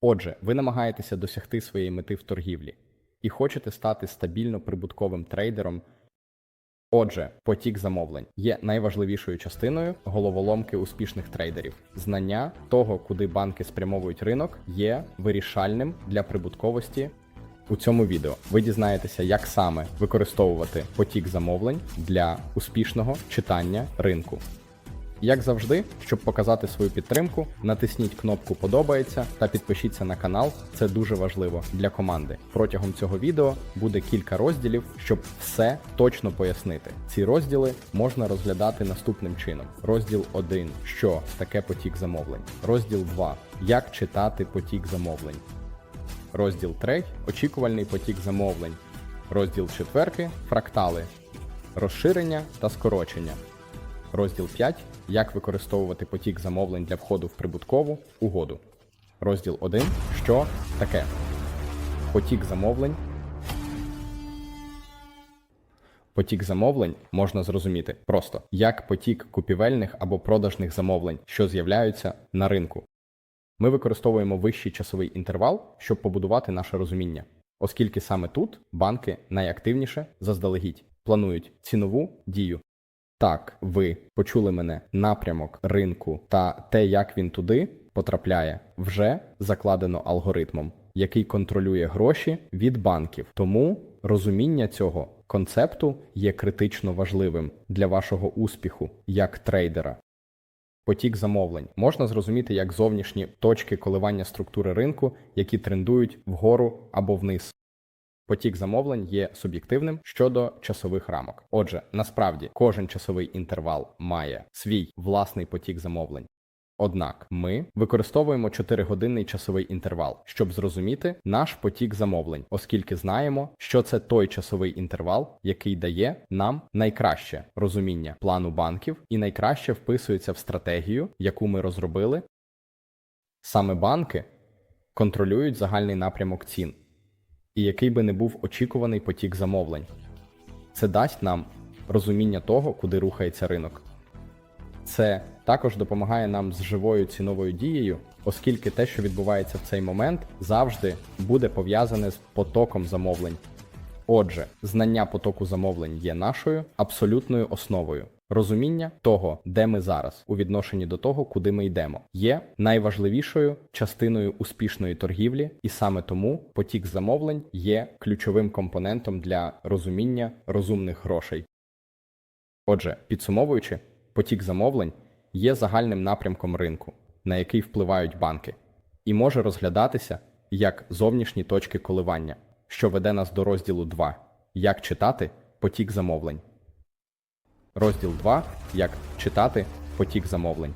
Отже, ви намагаєтеся досягти своєї мети в торгівлі і хочете стати стабільно прибутковим трейдером. Отже, потік замовлень є найважливішою частиною головоломки успішних трейдерів. Знання того, куди банки спрямовують ринок, є вирішальним для прибутковості. У цьому відео ви дізнаєтеся, як саме використовувати потік замовлень для успішного читання ринку. Як завжди, щоб показати свою підтримку, натисніть кнопку Подобається та підпишіться на канал. Це дуже важливо для команди. Протягом цього відео буде кілька розділів, щоб все точно пояснити. Ці розділи можна розглядати наступним чином: розділ 1. Що таке потік замовлень? Розділ 2. Як читати потік замовлень. Розділ 3. Очікувальний потік замовлень. Розділ 4. Фрактали. Розширення та скорочення. Розділ 5. Як використовувати потік замовлень для входу в прибуткову угоду. Розділ 1. Що таке? Потік замовлень. Потік замовлень можна зрозуміти просто як потік купівельних або продажних замовлень, що з'являються на ринку. Ми використовуємо вищий часовий інтервал, щоб побудувати наше розуміння, оскільки саме тут банки найактивніше заздалегідь планують цінову дію. Так, ви почули мене напрямок ринку та те, як він туди потрапляє, вже закладено алгоритмом, який контролює гроші від банків. Тому розуміння цього концепту є критично важливим для вашого успіху як трейдера. Потік замовлень можна зрозуміти як зовнішні точки коливання структури ринку, які трендують вгору або вниз. Потік замовлень є суб'єктивним щодо часових рамок. Отже, насправді кожен часовий інтервал має свій власний потік замовлень. Однак ми використовуємо 4-годинний часовий інтервал, щоб зрозуміти наш потік замовлень, оскільки знаємо, що це той часовий інтервал, який дає нам найкраще розуміння плану банків і найкраще вписується в стратегію, яку ми розробили. Саме банки контролюють загальний напрямок цін і який би не був очікуваний потік замовлень. Це дасть нам розуміння того, куди рухається ринок. Це також допомагає нам з живою ціновою дією, оскільки те, що відбувається в цей момент, завжди буде пов'язане з потоком замовлень. Отже, знання потоку замовлень є нашою абсолютною основою. Розуміння того, де ми зараз, у відношенні до того, куди ми йдемо, є найважливішою частиною успішної торгівлі, і саме тому потік замовлень є ключовим компонентом для розуміння розумних грошей. Отже, підсумовуючи, потік замовлень є загальним напрямком ринку, на який впливають банки, і може розглядатися як зовнішні точки коливання, що веде нас до розділу 2 Як читати потік замовлень. Розділ 2 Як читати потік замовлень.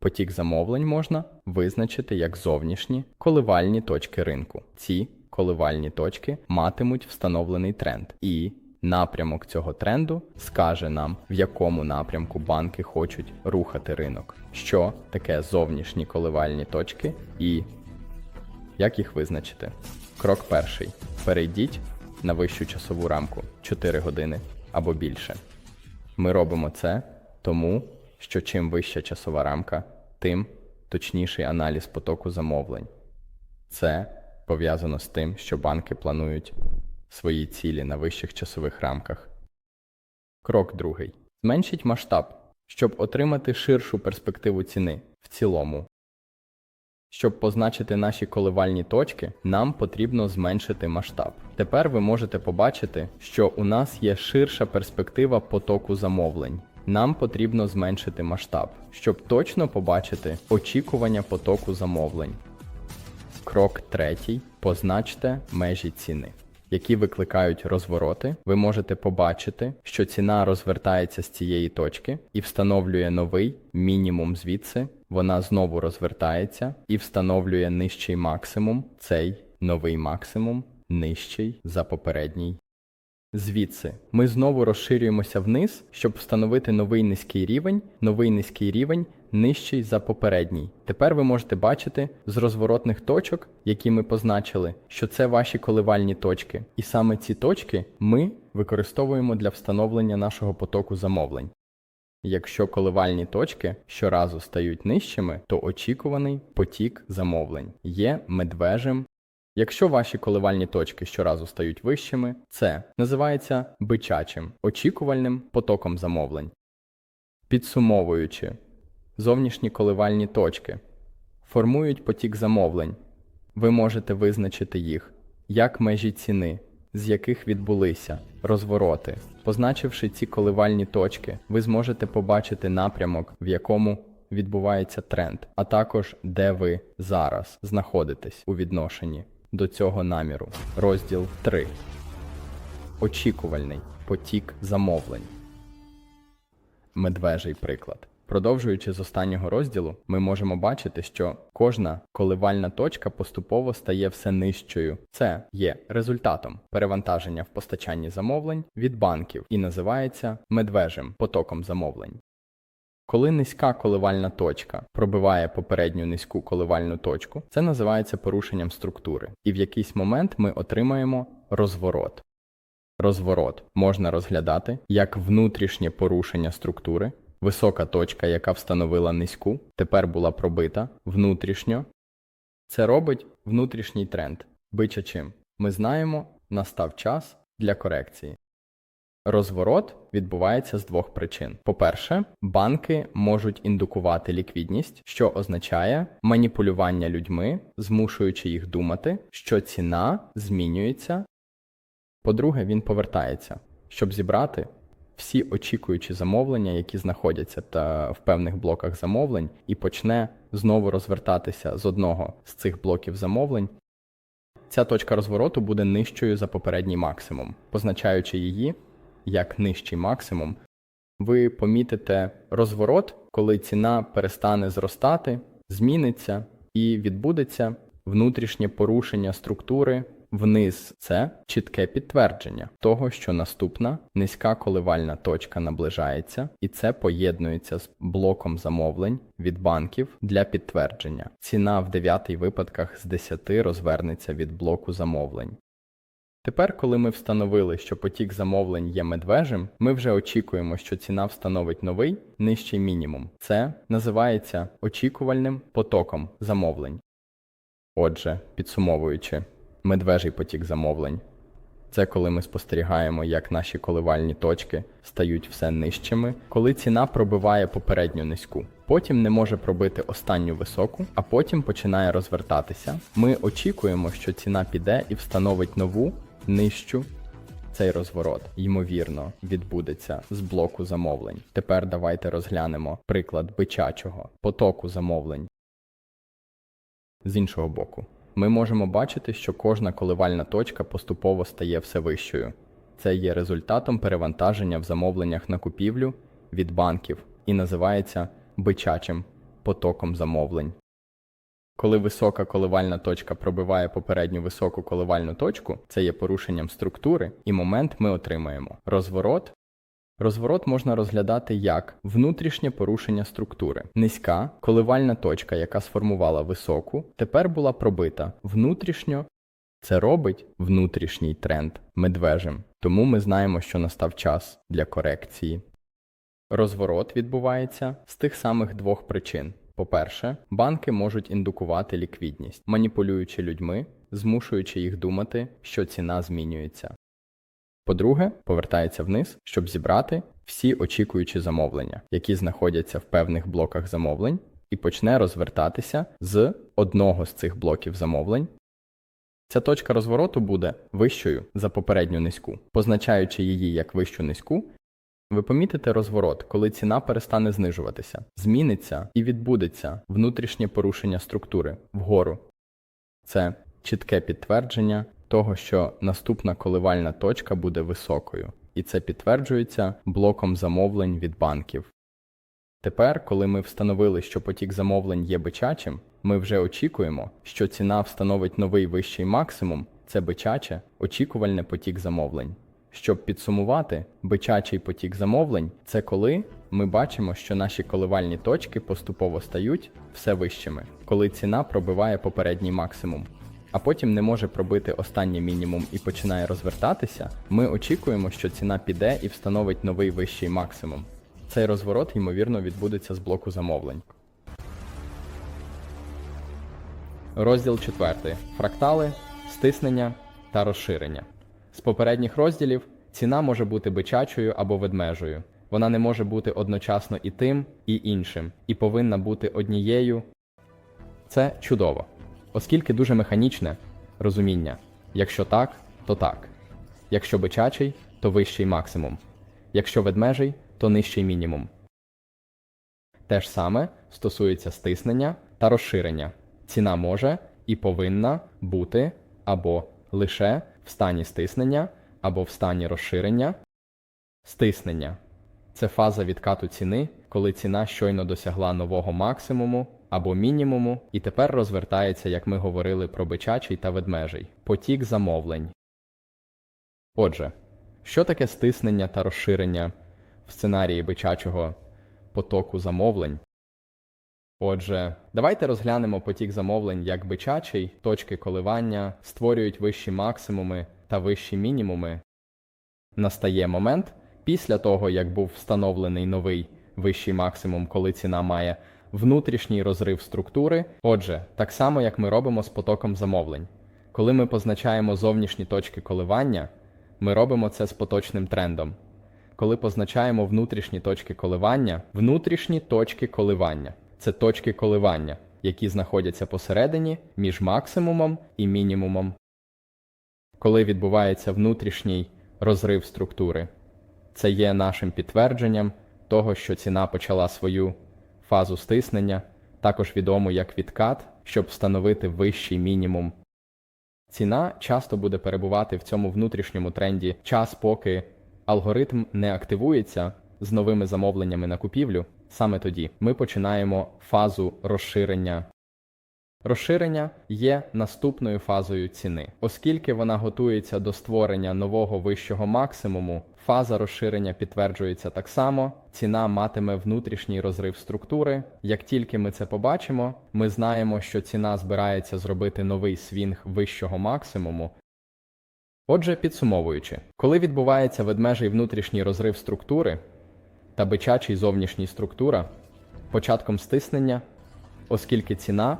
Потік замовлень можна визначити як зовнішні коливальні точки ринку. Ці коливальні точки матимуть встановлений тренд, і напрямок цього тренду скаже нам, в якому напрямку банки хочуть рухати ринок, що таке зовнішні коливальні точки і як їх визначити. Крок перший. Перейдіть на вищу часову рамку 4 години або більше. Ми робимо це тому, що чим вища часова рамка, тим точніший аналіз потоку замовлень. Це пов'язано з тим, що банки планують свої цілі на вищих часових рамках. Крок другий. Зменшіть масштаб, щоб отримати ширшу перспективу ціни в цілому. Щоб позначити наші коливальні точки, нам потрібно зменшити масштаб. Тепер ви можете побачити, що у нас є ширша перспектива потоку замовлень. Нам потрібно зменшити масштаб, щоб точно побачити очікування потоку замовлень. Крок третій. Позначте межі ціни, які викликають розвороти. Ви можете побачити, що ціна розвертається з цієї точки і встановлює новий мінімум звідси. Вона знову розвертається і встановлює нижчий максимум. Цей новий максимум нижчий за попередній. Звідси ми знову розширюємося вниз, щоб встановити новий низький рівень, новий низький рівень нижчий за попередній. Тепер ви можете бачити з розворотних точок, які ми позначили, що це ваші коливальні точки. І саме ці точки ми використовуємо для встановлення нашого потоку замовлень. Якщо коливальні точки щоразу стають нижчими, то очікуваний потік замовлень є медвежим. Якщо ваші коливальні точки щоразу стають вищими, це називається бичачим, очікувальним потоком замовлень. Підсумовуючи, зовнішні коливальні точки формують потік замовлень. Ви можете визначити їх як межі ціни, з яких відбулися розвороти. Позначивши ці коливальні точки, ви зможете побачити напрямок, в якому відбувається тренд, а також де ви зараз знаходитесь у відношенні до цього наміру. Розділ 3. Очікувальний потік замовлень. Медвежий приклад. Продовжуючи з останнього розділу, ми можемо бачити, що кожна коливальна точка поступово стає все нижчою. Це є результатом перевантаження в постачанні замовлень від банків і називається медвежим потоком замовлень. Коли низька коливальна точка пробиває попередню низьку коливальну точку, це називається порушенням структури, і в якийсь момент ми отримаємо розворот. Розворот можна розглядати як внутрішнє порушення структури, висока точка, яка встановила низьку, тепер була пробита внутрішньо. Це робить внутрішній тренд. Бичачим. Ми знаємо, настав час для корекції. Розворот відбувається з двох причин. По-перше, банки можуть індукувати ліквідність, що означає маніпулювання людьми, змушуючи їх думати, що ціна змінюється. По-друге, він повертається, щоб зібрати всі очікуючі замовлення, які знаходяться та в певних блоках замовлень, і почне знову розвертатися з одного з цих блоків замовлень. Ця точка розвороту буде нижчою за попередній максимум, позначаючи її як нижчий максимум. Ви помітите розворот, коли ціна перестане зростати, зміниться і відбудеться внутрішнє порушення структури вниз. Це чітке підтвердження того, що наступна низька коливальна точка наближається, і це поєднується з блоком замовлень від банків для підтвердження. Ціна в 9 випадках з 10 розвернеться від блоку замовлень. Тепер, коли ми встановили, що потік замовлень є медвежим, ми вже очікуємо, що ціна встановить новий нижчий мінімум. Це називається очікувальним потоком замовлень. Отже, підсумовуючи, медвежий потік замовлень це коли ми спостерігаємо, як наші коливальні точки стають все нижчими, коли ціна пробиває попередню низьку, потім не може пробити останню високу, а потім починає розвертатися. Ми очікуємо, що ціна піде і встановить нову нижчу. Цей розворот, ймовірно, відбудеться з блоку замовлень. Тепер давайте розглянемо приклад бичачого потоку замовлень. З іншого боку, ми можемо бачити, що кожна коливальна точка поступово стає все вищою. Це є результатом перевантаження в замовленнях на купівлю від банків і називається бичачим потоком замовлень. Коли висока коливальна точка пробиває попередню високу коливальну точку, це є порушенням структури, і момент ми отримаємо розворот. Розворот можна розглядати як внутрішнє порушення структури. Низька коливальна точка, яка сформувала високу, тепер була пробита внутрішньо. Це робить внутрішній тренд медвежим. Тому ми знаємо, що настав час для корекції. Розворот відбувається з тих самих двох причин. По-перше, банки можуть індукувати ліквідність, маніпулюючи людьми, змушуючи їх думати, що ціна змінюється. По-друге, повертається вниз, щоб зібрати всі очікуючі замовлення, які знаходяться в певних блоках замовлень, і почне розвертатися з одного з цих блоків замовлень. Ця точка розвороту буде вищою за попередню низьку, позначаючи її як вищу низьку. Ви помітите розворот, коли ціна перестане знижуватися, зміниться і відбудеться внутрішнє порушення структури вгору. Це чітке підтвердження того, що наступна коливальна точка буде високою, і це підтверджується блоком замовлень від банків. Тепер, коли ми встановили, що потік замовлень є бичачим, ми вже очікуємо, що ціна встановить новий вищий максимум це бичаче, очікувальне потік замовлень. Щоб підсумувати, бичачий потік замовлень це коли ми бачимо, що наші коливальні точки поступово стають все вищими, коли ціна пробиває попередній максимум, а потім не може пробити останній мінімум і починає розвертатися, ми очікуємо, що ціна піде і встановить новий вищий максимум. Цей розворот, ймовірно, відбудеться з блоку замовлень. Розділ 4. Фрактали, стиснення та розширення. З попередніх розділів ціна може бути бичачою або ведмежою. Вона не може бути одночасно і тим, і іншим, і повинна бути однією. Це чудово, оскільки дуже механічне розуміння. Якщо так, то так. Якщо бичачий, то вищий максимум. Якщо ведмежий, то нижчий мінімум. Те ж саме стосується стиснення та розширення. Ціна може і повинна бути або лише в стані стиснення, або в стані розширення. Стиснення це фаза відкату ціни, коли ціна щойно досягла нового максимуму або мінімуму, і тепер розвертається, як ми говорили про бичачий та ведмежий, потік замовлень. Отже, що таке стиснення та розширення в сценарії бичачого потоку замовлень? Отже, давайте розглянемо потік замовлень як бичачий, точки коливання створюють вищі максимуми та вищі мінімуми. Настає момент після того, як був встановлений новий вищий максимум, коли ціна має внутрішній розрив структури. Отже, так само як ми робимо з потоком замовлень. Коли ми позначаємо зовнішні точки коливання, ми робимо це з поточним трендом. Коли позначаємо внутрішні точки коливання, внутрішні точки коливання це точки коливання, які знаходяться посередині між максимумом і мінімумом. Коли відбувається внутрішній розрив структури, це є нашим підтвердженням того, що ціна почала свою фазу стиснення, також відому як відкат, щоб встановити вищий мінімум. Ціна часто буде перебувати в цьому внутрішньому тренді час, поки алгоритм не активується з новими замовленнями на купівлю. Саме тоді ми починаємо фазу розширення. Розширення є наступною фазою ціни. Оскільки вона готується до створення нового вищого максимуму, фаза розширення підтверджується так само, ціна матиме внутрішній розрив структури. Як тільки ми це побачимо, ми знаємо, що ціна збирається зробити новий свінг вищого максимуму. Отже, підсумовуючи, коли відбувається ведмежий внутрішній розрив структури та бичачий зовнішній структура, початком стиснення, оскільки ціна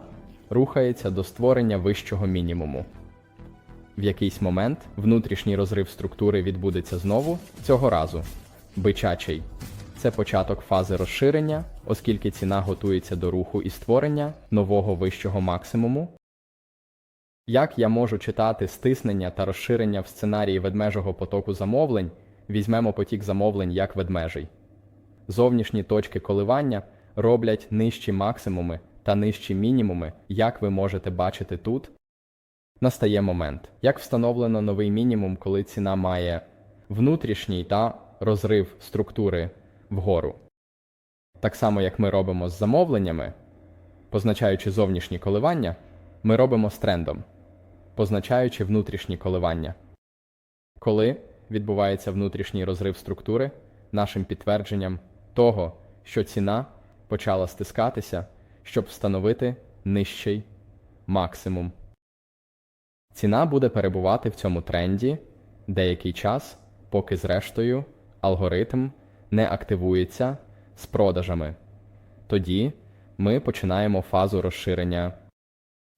рухається до створення вищого мінімуму. В якийсь момент внутрішній розрив структури відбудеться знову цього разу. Бичачий це початок фази розширення, оскільки ціна готується до руху і створення нового вищого максимуму. Як я можу читати стиснення та розширення в сценарії ведмежого потоку замовлень, візьмемо потік замовлень як ведмежий. Зовнішні точки коливання роблять нижчі максимуми та нижчі мінімуми, як ви можете бачити тут. Настає момент, як встановлено новий мінімум, коли ціна має внутрішній та розрив структури вгору. Так само, як ми робимо з замовленнями, позначаючи зовнішні коливання, ми робимо з трендом, позначаючи внутрішні коливання. Коли відбувається внутрішній розрив структури, нашим підтвердженням того, що ціна почала стискатися, щоб встановити нижчий максимум. Ціна буде перебувати в цьому тренді деякий час, поки зрештою алгоритм не активується з продажами. Тоді ми починаємо фазу розширення.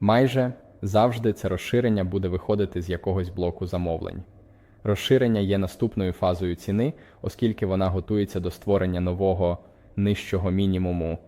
Майже завжди це розширення буде виходити з якогось блоку замовлень. Розширення є наступною фазою ціни, оскільки вона готується до створення нового нижчого мінімуму.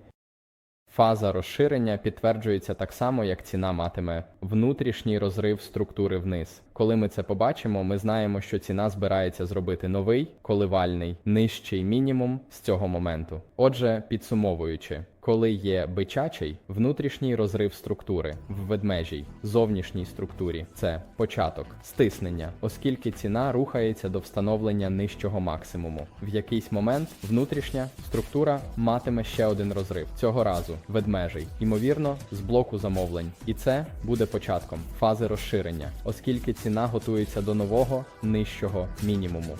Фаза розширення підтверджується так само, як ціна матиме внутрішній розрив структури вниз. Коли ми це побачимо, ми знаємо, що ціна збирається зробити новий коливальний нижчий мінімум з цього моменту. Отже, підсумовуючи, коли є бичачий внутрішній розрив структури в ведмежій зовнішній структурі, це початок стиснення, оскільки ціна рухається до встановлення нижчого максимуму. В якийсь момент внутрішня структура матиме ще один розрив цього разу ведмежий, ймовірно, з блоку замовлень. І це буде початком фази розширення, оскільки ціна готується до нового нижчого мінімуму.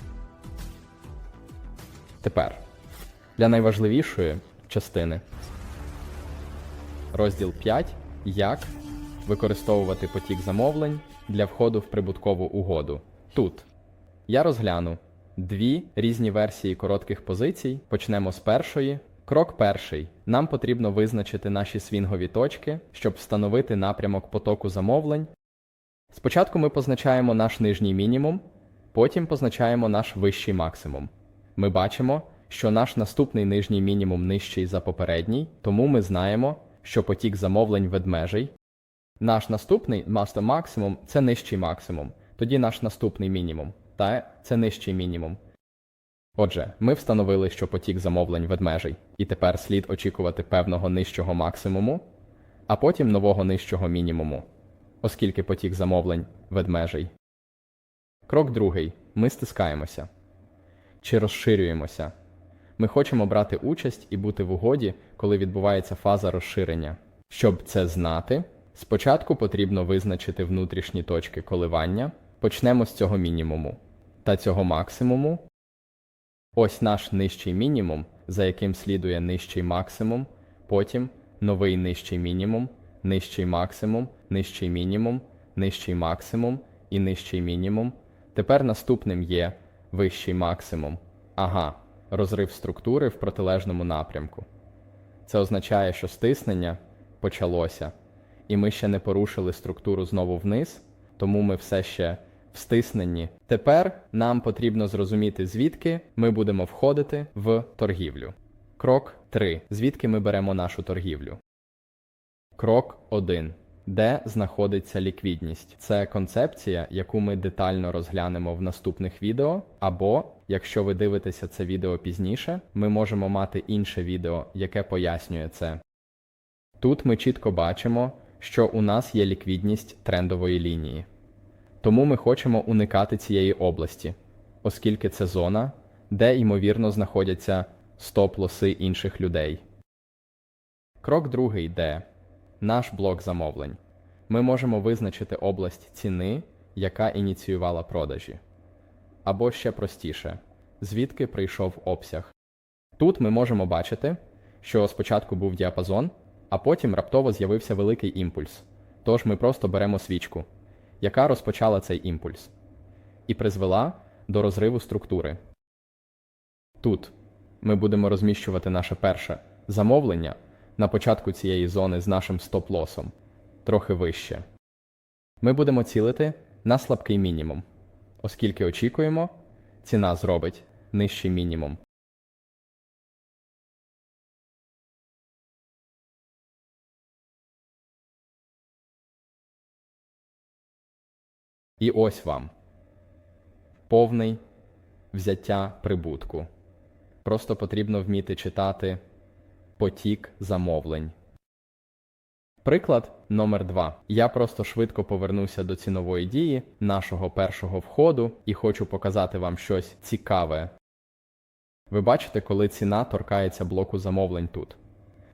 Тепер для найважливішої частини розділ 5. Як використовувати потік замовлень для входу в прибуткову угоду. Тут я розгляну дві різні версії коротких позицій. Почнемо з першої. Крок перший. Нам потрібно визначити наші свінгові точки, щоб встановити напрямок потоку замовлень. Спочатку ми позначаємо наш нижній мінімум, потім позначаємо наш вищий максимум. Ми бачимо, що наш наступний нижній мінімум нижчий за попередній, тому ми знаємо, що потік замовлень ведмежий. Наш наступний максимум це нижчий максимум, тоді наш наступний мінімум, та це нижчий мінімум. Отже, ми встановили, що потік замовлень ведмежий, і тепер слід очікувати певного нижчого максимуму, а потім нового нижчого мінімуму, оскільки потік замовлень ведмежий. Крок другий. Ми стискаємося чи розширюємося. Ми хочемо брати участь і бути в угоді, коли відбувається фаза розширення. Щоб це знати, спочатку потрібно визначити внутрішні точки коливання. Почнемо з цього мінімуму та цього максимуму. Ось наш нижчий мінімум, за яким слідує нижчий максимум, потім новий нижчий мінімум, нижчий максимум, нижчий мінімум, нижчий максимум і нижчий мінімум. Тепер наступним є вищий максимум. Ага, розрив структури в протилежному напрямку. Це означає, що стиснення почалося, і ми ще не порушили структуру знову вниз, тому ми все ще в стисненні. Тепер нам потрібно зрозуміти, звідки ми будемо входити в торгівлю. Крок 3. Звідки ми беремо нашу торгівлю? Крок 1. Де знаходиться ліквідність? Це концепція, яку ми детально розглянемо в наступних відео, або, якщо ви дивитеся це відео пізніше, ми можемо мати інше відео, яке пояснює це. Тут ми чітко бачимо, що у нас є ліквідність трендової лінії. Тому ми хочемо уникати цієї області, оскільки це зона, де ймовірно знаходяться стоп-лоси інших людей. Крок другий де наш блок замовлень. Ми можемо визначити область ціни, яка ініціювала продажі. Або ще простіше, звідки прийшов обсяг. Тут ми можемо бачити, що спочатку був діапазон, а потім раптово з'явився великий імпульс. Тож ми просто беремо свічку, яка розпочала цей імпульс, і призвела до розриву структури. Тут ми будемо розміщувати наше перше замовлення на початку цієї зони з нашим стоп-лосом трохи вище. Ми будемо цілити на слабкий мінімум, оскільки очікуємо, ціна зробить нижчий мінімум. І ось вам повний взяття прибутку. Просто потрібно вміти читати потік замовлень. Приклад номер 2 Я просто швидко повернуся до цінової дії нашого першого входу і хочу показати вам щось цікаве. Ви бачите, коли ціна торкається блоку замовлень тут.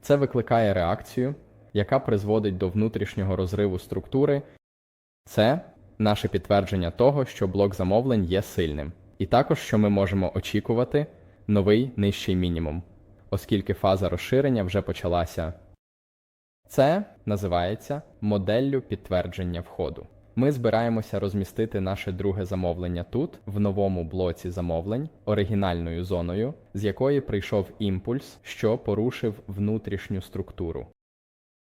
Це викликає реакцію, яка призводить до внутрішнього розриву структури. Це наше підтвердження того, що блок замовлень є сильним. І також, що ми можемо очікувати новий нижчий мінімум, оскільки фаза розширення вже почалася. Це називається моделлю підтвердження входу. Ми збираємося розмістити наше друге замовлення тут, в новому блоці замовлень, оригінальною зоною, з якої прийшов імпульс, що порушив внутрішню структуру.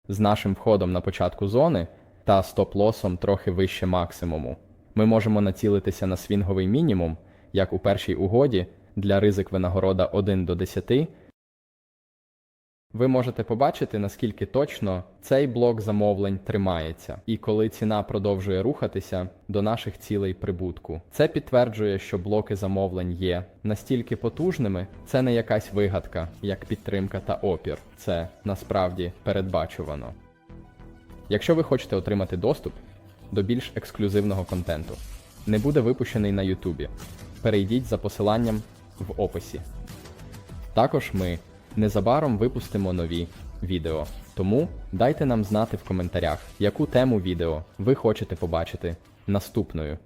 З нашим входом на початку зони та стоп-лосом трохи вище максимуму. Ми можемо націлитися на свінговий мінімум, як у першій угоді, для ризик винагорода 1 до 10, ви можете побачити, наскільки точно цей блок замовлень тримається, і коли ціна продовжує рухатися до наших цілей прибутку. Це підтверджує, що блоки замовлень є настільки потужними, це не якась вигадка, як підтримка та опір. Це насправді передбачувано. Якщо ви хочете отримати доступ до більш ексклюзивного контенту, не буде випущений на Ютубі. Перейдіть за посиланням в описі. Також ми незабаром випустимо нові відео. Тому дайте нам знати в коментарях, яку тему відео ви хочете побачити наступною.